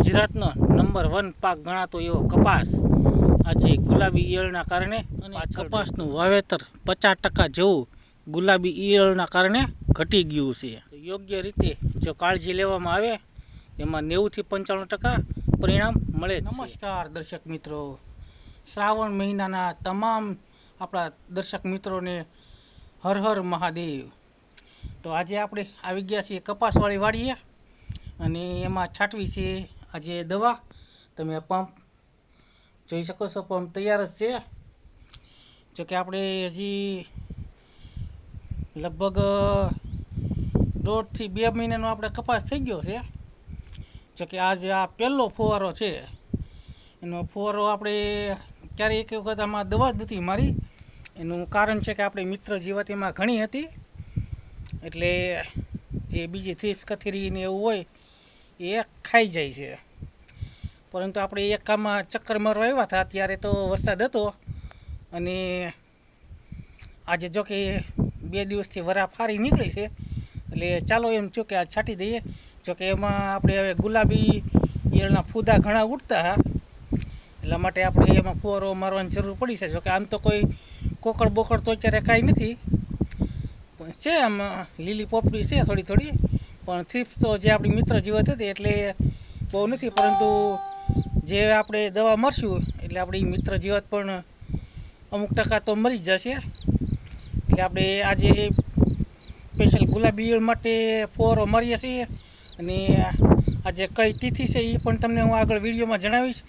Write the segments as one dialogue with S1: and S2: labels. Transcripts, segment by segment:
S1: ગુજરાતનો number one પાક ગણાતો એવો કપાસ. આજે ગુલાબી ઈયળના કારણે અને કપાસનું વાવેતર પચાસ ટકા જેવું ગુલાબી ઈયળના કારણે ઘટી ગયું છે. યોગ્ય રીતે જો કાળજી લેવામાં આવે એમાં નેવુંથી પંચાણું ટકા પરિણામ મળે નમસ્કાર દર્શક મિત્રો. શ્રાવણ મહિનાના તમામ આપણા દર્શક મિત્રોને હર હર મહાદેવ. તો આજે આપણે આવી ગયા છીએ કપાસવાળી વાડીએ અને એમાં છાંટવી છે આજે દવા તમે પંપ જોઈ શકો છો, પંપ તૈયાર જ છે. જોકે આપણે હજી લગભગ દોઢથી બે મહિનાનો આપણે કપાસ થઈ ગયો છે. જોકે આજે આ પહેલો ફુવારો છે. એનો ફુવારો આપણે ક્યારેય એક વખત આમાં દવા જ નથી મારી. એનું કારણ છે કે આપણે મિત્ર જીવાતીમાં ઘણી હતી. એટલે જે બીજી થીફ, કથેરી ને એવું હોય એ ખાઈ જાય છે. પરંતુ આપણે એક કામમાં ચક્કર મારવા આવ્યા હતા, ત્યારે તો વરસાદ હતો અને આજે જો કે બે દિવસથી વરા ફારી નીકળી છે. એટલે ચાલો એમ છું કે આ છાંટી દઈએ. જો કે એમાં આપણે હવે ગુલાબી ઈયળના ફૂદા ઘણા ઉડતા હા. એટલા માટે આપણે એમાં ફુવારો મારવાની જરૂર પડી છે. જોકે આમ તો કોઈ કોકડ બોકડ તો અત્યારે કાંઈ નથી. પણ છે આમ લીલી પોપડી છે થોડી થોડી. પણ થીફ તો જે આપણી મિત્ર જીવત હતી એટલે બહુ નથી, પરંતુ જે આપણે દવા મળશું, એટલે આપણી મિત્ર જીવત પણ અમુક ટકા તો મરી જ જશે. એટલે આપણે આજે સ્પેશિયલ ગુલાબી ઈયળ માટે ફોરો મારીએ છીએ અને આજે કઈ તિથિ છે એ પણ તમને હું આગળ વિડીયોમાં જણાવીશ.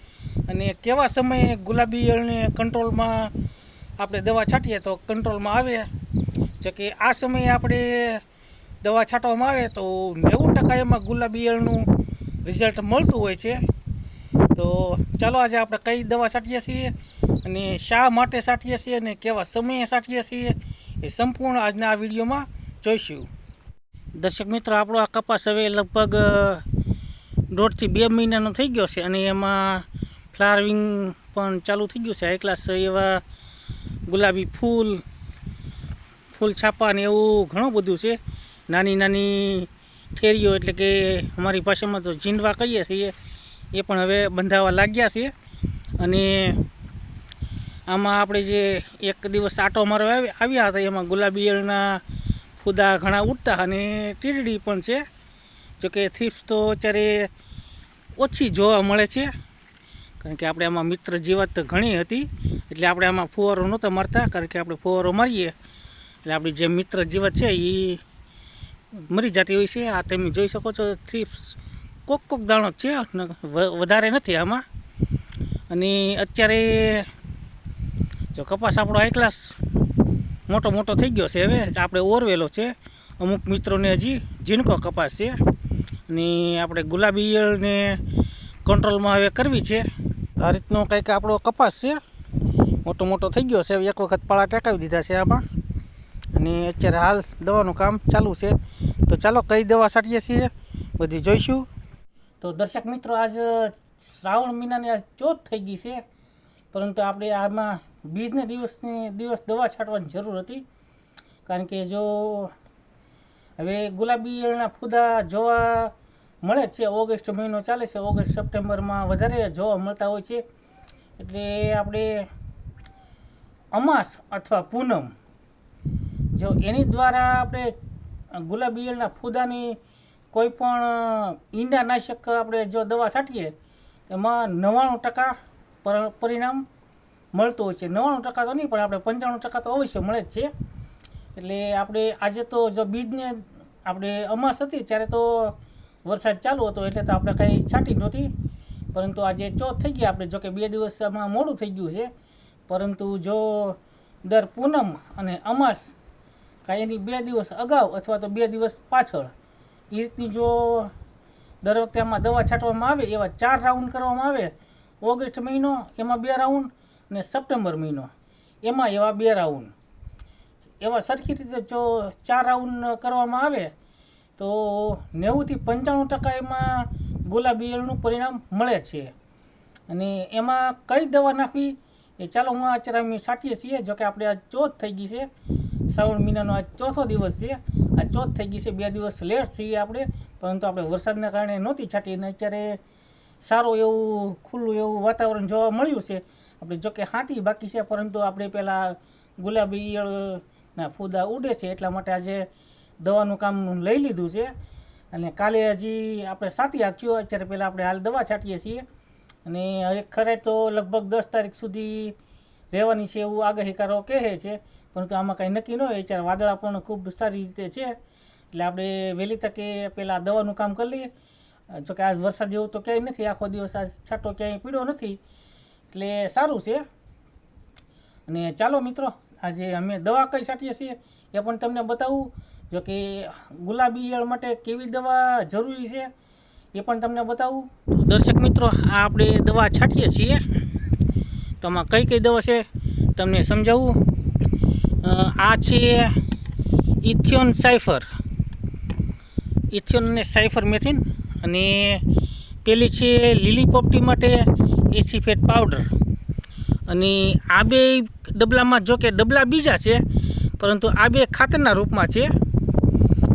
S1: અને કેવા સમયે ગુલાબી ઈયળને કંટ્રોલમાં આપણે દવા છાંટીએ તો કંટ્રોલમાં આવે? જો કે આ સમયે આપણે દવા છાંટવામાં આવે તો નેવું ટકા એમાં ગુલાબી ઈયળનું રિઝલ્ટ મળતું હોય છે. તો ચાલો આજે આપણે કઈ દવા છાંટીએ છીએ અને શા માટે છાંટીએ છીએ અને કેવા સમયે છાંટીએ છીએ એ સંપૂર્ણ આજના આ વિડીયોમાં જોઈશું. દર્શક મિત્રો, આપણો આ કપાસ હવે લગભગ દોઢથી બે મહિનાનો થઈ ગયો છે અને એમાં ફ્લાવરિંગ પણ ચાલુ થઈ ગયું છે. હાઈ ક્લાસ એવા ગુલાબી ફૂલ ફૂલ છાપા ને એવું ઘણું બધું છે. નાની નાની ઠેરીઓ એટલે કે અમારી ભાષામાં તો ઝીંડવા કહીએ છીએ, એ પણ હવે બંધાવા લાગ્યા છે અને આમાં આપણે જે એક દિવસ આટો મારવા આવી- આવ્યા હતા, એમાં ગુલાબી ઈયળના ફૂદા ઘણા ઉડતા અને ટીરડી પણ છે. જોકે થીપ્સ તો અત્યારે ઓછી જોવા મળે છે, કારણ કે આપણે આમાં મિત્ર જીવાત તો ઘણી હતી. એટલે આપણે આમાં ફુવારો નહોતા મારતા, કારણ કે આપણે ફુવારો મારીએ. એટલે આપણી જે મિત્ર જીવાત છે એ મરી જતી હોય છે. આ તમે જોઈ શકો છો થ્રીપ્સ કોક કોક દાણો છે વધારે નથી આમાં. અને અત્યારે જો કપાસ આપણો હાઈ ક્લાસ મોટો મોટો થઈ ગયો છે હવે. આપણે ઓરવેલો છે. અમુક મિત્રોને હજી ઝીણકો કપાસ છે. અને આપણે ગુલાબી ઈયળને કંટ્રોલમાં હવે કરવી છે. આ રીતનો કંઈક આપણો કપાસ છે. મોટો મોટો થઈ ગયો છે. એક વખત પાળા ટેકાવી દીધા છે આમાં. અને અત્યારે હાલ દવાનું કામ ચાલુ છે. તો ચાલો કઈ દવા છાંટીએ છીએ, બધી જોઈશું. તો દર્શક મિત્રો, આજ શ્રાવણ મહિનાની આજ ચોથ થઈ ગઈ છે. પરંતુ આપણે આમાં બીજને દિવસની, દિવસ દવા છાંટવાની જરૂર હતી. કારણ કે જો, હવે ગુલાબી ઈયળના ફૂદા જોવા મળે છે. ઓગસ્ટ મહિનો ચાલે છે. ઓગસ્ટ સપ્ટેમ્બરમાં વધારે જોવા મળતા હોય છે. એટલે આપણે અમાસ અથવા પૂનમ જો એની દ્વારા આપણે ગુલાબી ઈયળના ફૂદાની કોઈ પણ ઈંડાનાશક આપણે જો દવા છાંટીએ, એમાં નવ્વાણું ટકા પર- પરિણામ મળતું હોય છે. નવ્વાણું ટકા તો નહીં, પણ આપણે પંચાણું ટકા તો અવશ્ય મળે જ છે. એટલે આપણે આજે તો જો બીજને આપણે અમાસ હતી, ત્યારે તો વરસાદ ચાલુ હતો, એટલે તો આપણે કંઈ છાંટી નહોતી. પરંતુ આજે ચોથ થઈ ગયા આપણે જો કે બે દિવસમાં મોડું થઈ ગયું છે. પરંતુ જો દર પૂનમ અને અમાસ કાંઈ એની બે દિવસ અગાઉ અથવા તો બે દિવસ પાછળ એ રીતની જો દર વખતે આમાં દવા છાંટવામાં આવે, એવા ચાર રાઉન્ડ કરવામાં આવે, ઓગસ્ટ મહિનો, એમાં બે રાઉન્ડ ને સપ્ટેમ્બર મહિનો, એમાં એવા બે રાઉન્ડ એવા સરખી રીતે જો ચાર રાઉન્ડ કરવામાં આવે, તો નેવુંથી પંચાણું ટકા એમાં ગુલાબી ઈયળનું પરિણામ મળે છે. અને એમાં કઈ દવા નાખવી, એ ચાલો હું અત્યારે અમે છાંટીએ છીએ જો કે આપણે આ ચોથ થઈ ગઈ છે. શ્રાવણ મહિનાનો આ ચોથો દિવસ છે. આ ચોથ થઈ ગઈ છે, બે દિવસ લેટ છીએ આપણે. પરંતુ આપણે વરસાદના કારણે નહોતી છાટી અને અત્યારે સારું એવું ખુલ્લું એવું વાતાવરણ જોવા મળ્યું છે. આપણે જોકે હાથી બાકી છે, પરંતુ આપણે પહેલાં ગુલાબી ઈયળના ફૂદા ઉડે છે, એટલા માટે આજે દવાનું કામ લઈ લીધું છે. અને કાલે હજી આપણે સાતી આખ્યું અત્યારે પહેલાં આપણે હાલ દવા છાંટીએ છીએ. અને ખરે તો લગભગ દસ તારીખ સુધી રહેવાની છે એવું આગાહીકારો કહે છે. પરંતુ આમાં કાંઈ નક્કી ન હોય, અત્યારે વાદળા પણ ખૂબ સારી રીતે છે. એટલે આપણે વહેલી તકે પહેલાં દવાનું કામ કરી લઈએ. જોકે આજ વરસાદ જેવું તો ક્યાંય નથી, આખો દિવસ આજ છાંટો ક્યાંય પીડ્યો નથી. એટલે સારું છે. અને ચાલો મિત્રો, આજે અમે દવા કઈ છાંટીએ છીએ એ પણ તમને બતાવું. જો કે ગુલાબી ઈયળ માટે કેવી દવા જરૂરી છે એ પણ તમને બતાવું. દર્શક મિત્રો, આ આપણે દવા છાંટીએ છીએ. તો આમાં કઈ કઈ દવા છે, તમને સમજાવું? આ છે ઇથિયોન સાયફર ઇથિયોન અને સાયફર મેથિન અને પેલી છે લીલી પોપટી માટે એસીફેટ પાવડર. અને આ બે ડબલામાં જો કે ડબલા બીજા છે, પરંતુ આ બે ખાતરના રૂપમાં છે.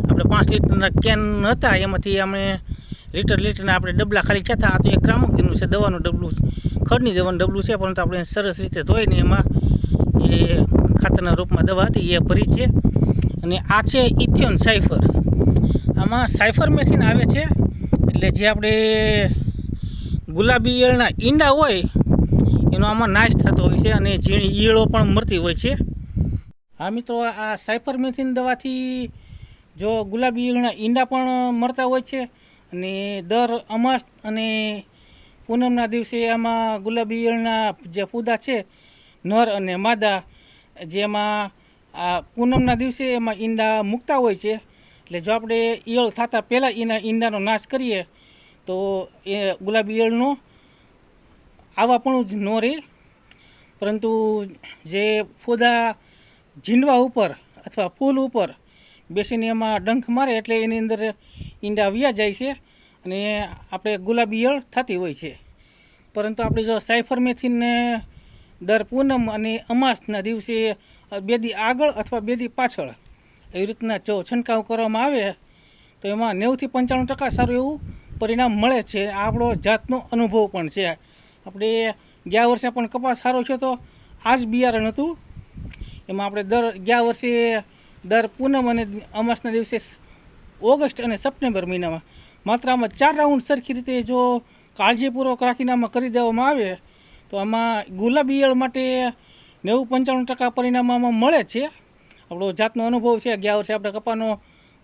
S1: આપણે પાંચ લીટરના કેન હતા, એમાંથી અમે લીટર લીટરના આપણે ડબલા ખાલી થયા હતા. આ તો એક ગ્રામકજીનું છે, દવાનું ડબલું ખડની દવાનું ડબલું છે, પરંતુ આપણે સરસ રીતે ધોઈને એમાં એ ખાતરના રૂપમાં દવા હતી, એ ભરી છે. અને આ છે ઇથિયોન સાયફર આમાં સાયફર મેથિન આવે છે, એટલે જે આપણે ગુલાબી ઈયળના ઈંડા હોય, એનો આમાં નાશ થતો હોય છે અને ઝીણી ઈયળો પણ મરતી હોય છે. હા મિત્રો, આ સાયફર મેથિન દવાથી જો ગુલાબી ઈયળના ઈંડા પણ મરતા હોય છે અને દર અમાસ અને પૂનમના દિવસે આમાં ગુલાબી ઈયળના જે ફૂદા છે, નર અને માદા જેમાં પૂનમના દિવસે એમાં ઈંડા મૂકતા હોય છે. એટલે જો આપણે ઈયળ થતાં પહેલાં એના ઈંડાનો નાશ કરીએ, તો એ ગુલાબી ઈયળનો આવા પણ જ ન રહે. પરંતુ જે ફોદા ઝીંડવા ઉપર અથવા ફૂલ ઉપર બેસીને એમાં ડંખ મારે એટલે એની અંદર ઈંડા વ્યા જાય છે અને આપણે ગુલાબી ઈયળ થતી હોય છે. પરંતુ આપણે જો સાયફર મેથીને દર પૂનમ અને અમાસના દિવસે બેદી આગળ અથવા બેદી પાછળ એવી રીતના જો છંટકાવ કરવામાં આવે, તો એમાં નેવુંથી પંચાણું ટકા સારું એવું પરિણામ મળે છે. આપણો જાતનો અનુભવ પણ છે. આપણે ગયા વર્ષે પણ કપાસ સારો છે તો આ જ બિયારણ હતું. એમાં આપણે દર, ગયા વર્ષે દર પૂનમ અને અમાસના દિવસે ઓગસ્ટ અને સપ્ટેમ્બર મહિનામાં માત્ર આમાં ચાર રાઉન્ડ સરખી રીતે જો કાળજીપૂર્વક રાખીને આમાં કરી દેવામાં આવે તો આમાં ગુલાબી ઈયળ માટે નેવું પંચાણું ટકા પરિણામ આમાં મળે છે. આપણો જાતનો અનુભવ છે ગયા વર્ષે આપણે કપાનો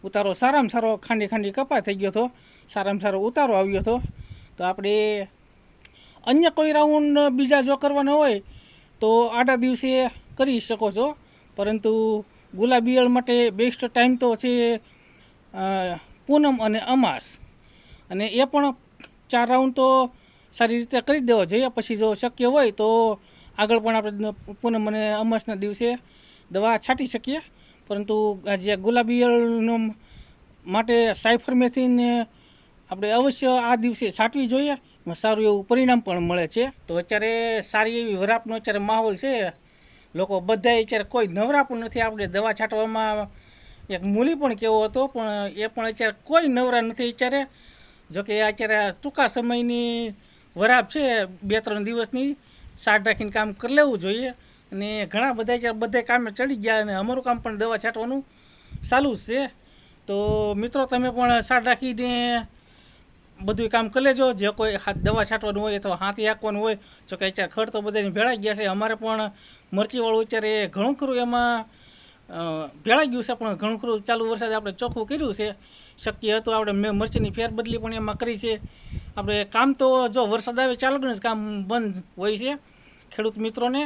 S1: ઉતારો, સારામાં સારો ખાંડી ખાંડી કપા થઈ ગયો હતો. સારામાં સારો ઉતારો આવ્યો હતો. તો આપણે અન્ય કોઈ રાઉન્ડ બીજા જો કરવાના હોય તો આડા દિવસે કરી શકો છો. પરંતુ ગુલાબી ઈયળ માટે બેસ્ટ ટાઈમ તો છે પૂનમ અને અમાસ. અને એ પણ ચાર રાઉન્ડ તો સારી રીતે કરી દેવો. જોઈએ પછી જો શક્ય હોય તો આગળ પણ આપણે પૂનમ અને અમાસના દિવસે દવા છાંટી શકીએ. પરંતુ આ જે ગુલાબી માટે સાયફરમેથીન આપણે અવશ્ય આ દિવસે છાંટવી જોઈએ. સારું એવું પરિણામ પણ મળે છે. તો અત્યારે સારી એવી વરાપનો અત્યારે માહોલ છે. લોકો બધા અત્યારે કોઈ નવરા પણ નથી. આપણે દવા છાંટવામાં એક મૂલી પણ કેવો હતો, પણ એ પણ અત્યારે કોઈ નવરા નથી અત્યારે. જોકે અત્યારે ટૂંકા સમયની વરાપ છે, બે ત્રણ દિવસની સાટ રાખીને કામ કરી લેવું જોઈએ. અને ઘણા બધા બધા કામે ચડી ગયા અને અમારું કામ પણ દવા છાંટવાનું ચાલુ જ છે. તો મિત્રો, તમે પણ સાટ રાખીને બધું કામ કરી લેજો. જે કોઈ દવા છાંટવાનું હોય અથવા હાથી હાંકવાનું હોય, જો કે અત્યારે ખડ તો બધાને ભેળાઈ ગયા છે. અમારે પણ મરચીવાળું અત્યારે ઘણું ખરું એમાં ભેળાઈ છે, પણ ઘણું ખરું ચાલુ વરસાદ આપણે ચોખ્ખું કર્યું છે. શક્ય હતું આપણે મેં મરચીની ફેરબદલી પણ એમાં કરી છે. આપણે કામ તો જો વરસાદ આવે ચાલુ જ કામ બંધ હોય છે, ખેડૂત મિત્રોને.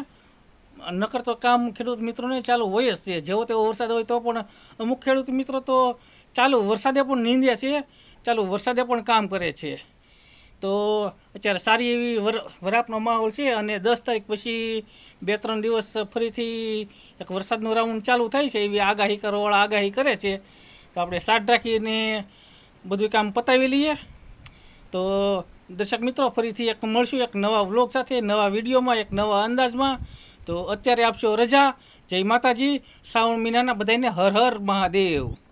S1: નકર તો કામ ખેડૂત મિત્રોને ચાલુ હોય જ છે. જેવો તેવો વરસાદ હોય તો પણ અમુક ખેડૂત મિત્રો તો ચાલુ વરસાદે પણ નીંદ્યા છે, ચાલુ વરસાદે પણ કામ કરે છે. તો અત્યારે સારી એવી વર, વરાપનો માહોલ છે અને દસ તારીખ પછી બે ત્રણ દિવસ ફરીથી એક વરસાદનું રાઉન્ડ ચાલુ થાય છે, એવી આગાહી કરવાવાળા આગાહી કરે છે. તો આપણે સાટ રાખીને બધું કામ પતાવી લઈએ. તો દર્શક મિત્રો, ફરીથી એક મળશું એક નવા વ્લોગ સાથે, નવા વિડીયોમાં, એક નવા અંદાજમાં. તો અત્યારે આપશો રજા. જય માતાજી. શ્રાવણ મહિનાના બધાને હર હર મહાદેવ.